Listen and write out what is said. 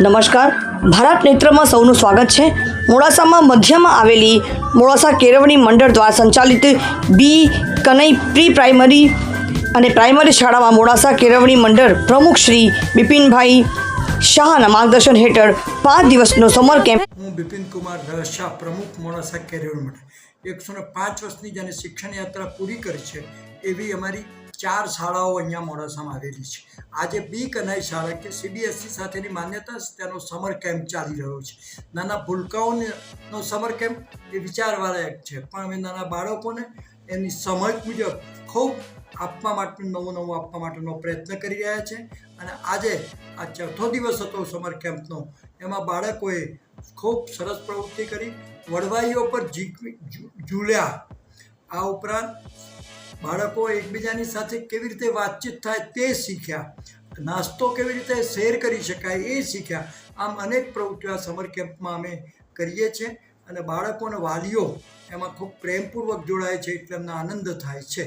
નમસ્કાર. ભારત નેત્રમાં સૌનું સ્વાગત છે. મોડાસામાં મધ્યમાં આવેલી મોડાસા કેળવણી મંડળ દ્વારા સંચાલિત બી કનઈ પ્રી પ્રાઇમરી અને પ્રાઇમરી શાળામાં મોડાસા કેળવણી મંડળ પ્રમુખ શ્રી બિપિનભાઈ શાહના માર્ગદર્શન હેઠળ પાંચ દિવસનો સમર કેમ્પ હું બિપિન શાહ પ્રમુખ મોડાસા કેરિયર મંડળ. એકસો પાંચ વર્ષની જેને શિક્ષણ યાત્રા પૂરી કરી છે એવી અમારી ચાર શાળાઓ અહીંયા મોડાસામાં આવેલી છે. આજે બી કનાઈ શાળા કે સીબીએસસી સાથેની માન્યતા તેનો સમર કેમ્પ ચાલી રહ્યો છે. નાના ભૂલકાઓનો સમર કેમ્પ એ વિચારવાળા છે, પણ અમે નાના બાળકોને એની સમજ મુજબ ખૂબ આપવા માટે નવું નવું આપવા માટેનો પ્રયત્ન કરી રહ્યા છે. અને આજે આ ચોથો દિવસ હતો સમર કેમ્પનો. એમાં બાળકોએ ખૂબ સરસ પ્રવૃત્તિ કરી. વડવાઈઓ પર ઝૂલ્યા આ ઉપરાંત બાળકો એકબીજાની સાથે કેવી રીતે વાતચીત થાય તે શીખ્યા. નાસ્તો કેવી રીતે શેર કરી શકાય એ શીખ્યા. આમ અનેક પ્રવૃત્તિઓ સમર કેમ્પમાં અમે કરીએ છીએ અને બાળકોને વાલીઓ એમાં ખૂબ પ્રેમપૂર્વક જોડાય છે એટલે એમને આનંદ થાય છે.